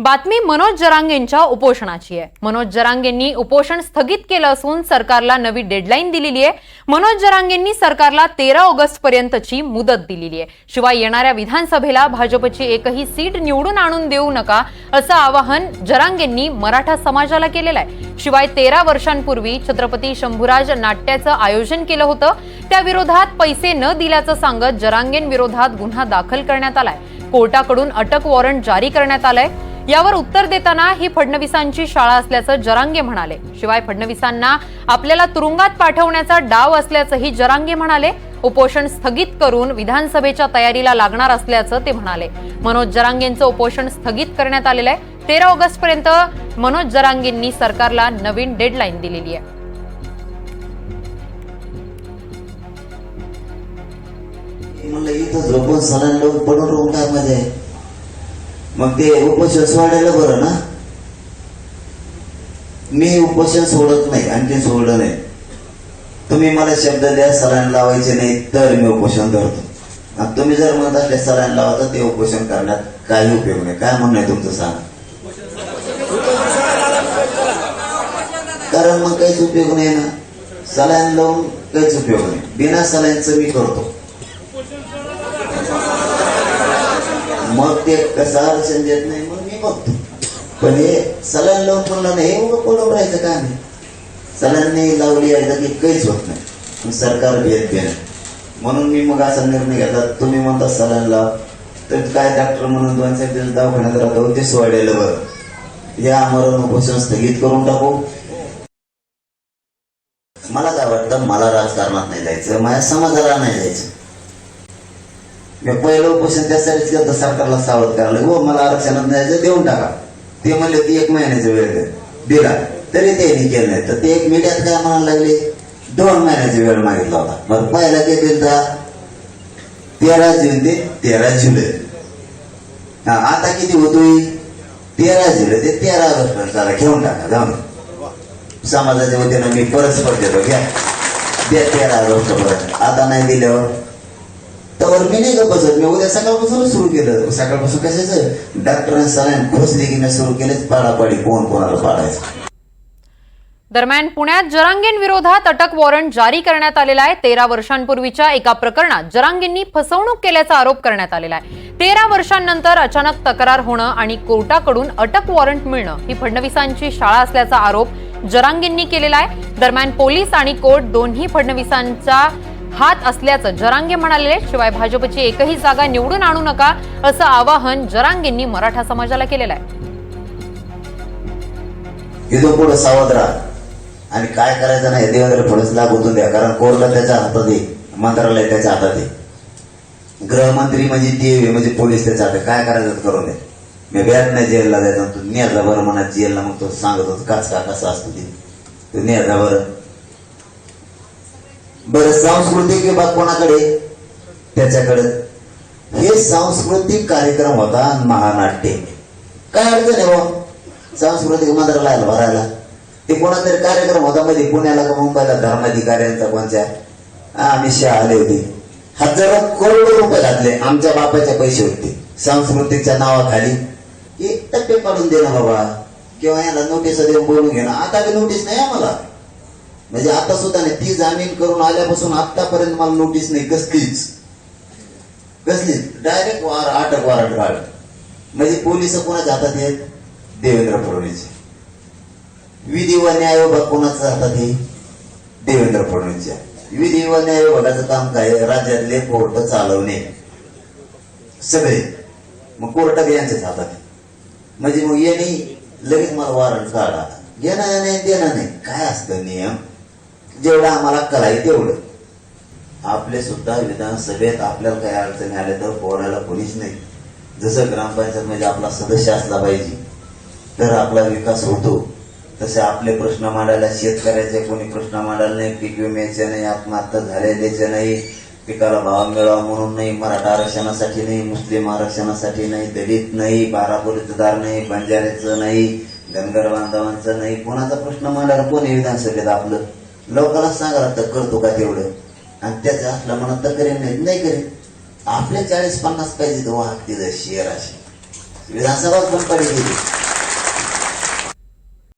बातमी मनोज जरांगेंच्या उपोषणाची आहे. मनोज जरांगेंनी उपोषण स्थगित केलं असून सरकारला नवी डेडलाईन दिलेली आहे. मनोज जरांगेंनी सरकारला तेरा ऑगस्ट पर्यंतची मुदत दिलेली आहे. शिवाय येणाऱ्या विधानसभेला भाजपची एकही सीट निवडून आणून देऊ नका असं आवाहन जरांगेंनी मराठा समाजाला केलेलं आहे. शिवाय तेरा वर्षांपूर्वी छत्रपती शंभूराज नाट्याचं आयोजन केलं होतं. त्या विरोधात पैसे न दिल्याचं सांगत जरांगेंविरोधात गुन्हा दाखल करण्यात आलाय. कोर्टाकडून अटक वॉरंट जारी करण्यात आलंय. यावर उत्तर देताना ही फडणवीसांची शाळा असल्याचं जरांगे म्हणाले. शिवाय फडणवीसांना आपल्याला तुरुंगात पाठवण्याचा डाव असल्याचंही जरांगे म्हणाले. उपोषण स्थगित करून विधानसभेच्या तयारीला लागणार असल्याचं ते म्हणाले. मनोज जरांगेंचं उपोषण स्थगित करण्यात आलेलं आहे. तेरा ऑगस्ट पर्यंत मनोज जरांगेंनी सरकारला नवीन डेडलाईन दिलेली आहे. म्हणलं इथं झोपून सलाईन पडून राहून काय आहे मग ते उपोषण सोडायला बरं ना? मी उपोषण सोडत नाही आणखी सोडलं नाही. तुम्ही मला शब्द द्या सलाईन लावायचे नाही तर मी उपोषण धरतो. तुम्ही जर म्हणत असले सलाईन लावा तर ते उपोषण करण्यात काही उपयोग नाही. काय म्हणणं आहे तुमचं सांग? कारण मग काहीच उपयोग नाही ना. सलाईन लावून काहीच उपयोग नाही. बिना सलाईनचं मी करतो. मग ते कसं आरक्षण देत नाही मग मी बघतो. पण हे सलाईन लावून म्हणलं नाही एवढं उभं राहायचं काय नाही? सलांनी लावली आहे की काहीच होत नाही. सरकार भेट घेणं म्हणून मी मग असा निर्णय घेतला तुम्ही म्हणता सलाईन लाव. तर काय डॉक्टर म्हणून दोन चार दवाखान्यात राहतो ते सोडायला बरं. हे आमरण उपोषण स्थगित करून टाकू. मला काय वाटतं मला राजकारणात नाही जायचं माझ्या समाजाला नाही जायचं. पहिलं उपोषण त्यासाठीच केलं सरकारला सावध करायला हो मला आरक्षणात द्यायचं देऊन टाका. ते म्हणले ती एक महिन्याचा वेळ दिला. तरी त्यांनी केलं नाही. तर ते एक मीडियात काय म्हणायला लागले? दोन महिन्याचा वेळ मागितला होता. मग पहिला ते दिलता तेरा जून ते तेरा जुलै. हा आता किती होतोय? तेरा जुलै ते तेरा ऑगस्ट चला घेऊन टाका जाऊन. समाजाच्या वतीनं मी परस्पर देतो घ्या. द्या तेरा ऑगस्ट परत आता नाही दिल्यावर तर मी नाही गप्प बसत. मी उद्या सकाळपासून सुरू केलं. सकाळपासून कशाचं? डॉक्टरांनी सलाईन खोसली सुरू केलेच पाडापाडी. कोण कोणाला पाडायचं? दरम्यान पुण्यात जरांगेंविरोधात अटक वॉरंट जारी करण्यात आलेला आहे. तेरा वर्षांपूर्वीच्या एका प्रकरणात जरांगेंनी फसवणूक केल्याचा आरोप करण्यात आलेला आहे. तेरा वर्षांनंतर अचानक तक्रार होणं आणि कोर्टाकडून अटक वॉरंट मिळणं ही फडणवीसांची शाळा असल्याचा आरोप जरांगेंनी केलेला आहे. दरम्यान पोलीस आणि कोर्ट दोन्ही फडणवीसांच्या हात असल्याचं जरांगे म्हणाले शिवाय भाजपची एकही जागा निवडून आणू नका असं आवाहन जरांगेंनी मराठा समाजाला केलेलं आहे. इथून पुढे सावध राहा. आणि काय करायचं नाही देवेंद्र फडणवीस लागू होऊन द्या कारण कोरला त्याच्या हातात आहे मंत्रालय त्याच्या हातात आहे. गृहमंत्री म्हणजे देवी म्हणजे पोलीस त्याच्या हातात काय करायचं करून द्या मी व्याज नाही जेलला जायचा तू नेजा बरं म्हणा जेलला मग तो सांगत होतो काच का कसं असतो ते? तू नेजा बरं बरं सांस्कृतिक विभाग कोणाकडे? त्याच्याकडे. हे सांस्कृतिक कार्यक्रम होता महानाट्य. काय अडचण आहे बा सांस्कृतिक मंत्रालयाला भरायला. ते कोणातरी कार्यक्रम होता मध्ये पुण्याला का मुंबईला? धर्माधिकाऱ्यांचा कोणत्या आम्ही अमित आले होते. हजारो करोडो रुपये घातले. आमच्या बापाचे पैसे होते. सांस्कृतिकच्या नावाखाली. एक टप्पे काढून देणं बाबा. किंवा याला नोटीस देऊन बोलून घेणं आता बी नोटीस नाही आम्हाला. म्हणजे आता सुद्धा नाही ती जामीन करून आल्यापासून आतापर्यंत मला नोटीस नाही कसलीच. कसलीच. डायरेक्ट वार अटक वॉरंट काढ म्हणजे पोलीस कोणाच्या हातात आहेत? देवेंद्र फडणवीस. विधी व न्याय विभाग कोणाच्या हातात आहे? देवेंद्र फडणवीसच्या. विधी व न्याय विभागाचं काम काय? राज्यातले कोर्ट चालवणे. सगळे. मग कोर्ट यांच्याच हातात म्हणजे मग यांनी लगेच मला वॉरंट काढा. घेणं नाही देणं नाही काय असतं नियम? जेवढं आम्हाला करायचं तेवढं. आपले सुद्धा विधानसभेत आपल्याला काही अडचणी आल्या तर बोलायला कोणीच नाही. जसं ग्रामपंचायत म्हणजे आपला सदस्य असला पाहिजे तर आपला विकास होतो. तसे आपले प्रश्न मांडायला शेतकऱ्याचे कोणी प्रश्न मांडायला नाही पीक विम्याचे नाही आत्महत्या झालेल्याचे नाही पिकाला भाव मिळावा म्हणून नाही मराठा आरक्षणासाठी नाही मुस्लिम आरक्षणासाठी नाही दलित नाही बारा नाही बंजाऱ्याचं नाही धनगर बांधवांचं नाही कोणाचा प्रश्न मांडायला कोणी विधानसभेत आपलं? लोकांना सांगा लागतं करतो का तेवढं? आणि त्याचं आपल्या मनात तर करेन नाही नाही करेन. आपले चाळीस पन्नास पाहिजे तो वाहक तिथं शेअर असे विधानसभा बंद पडेगी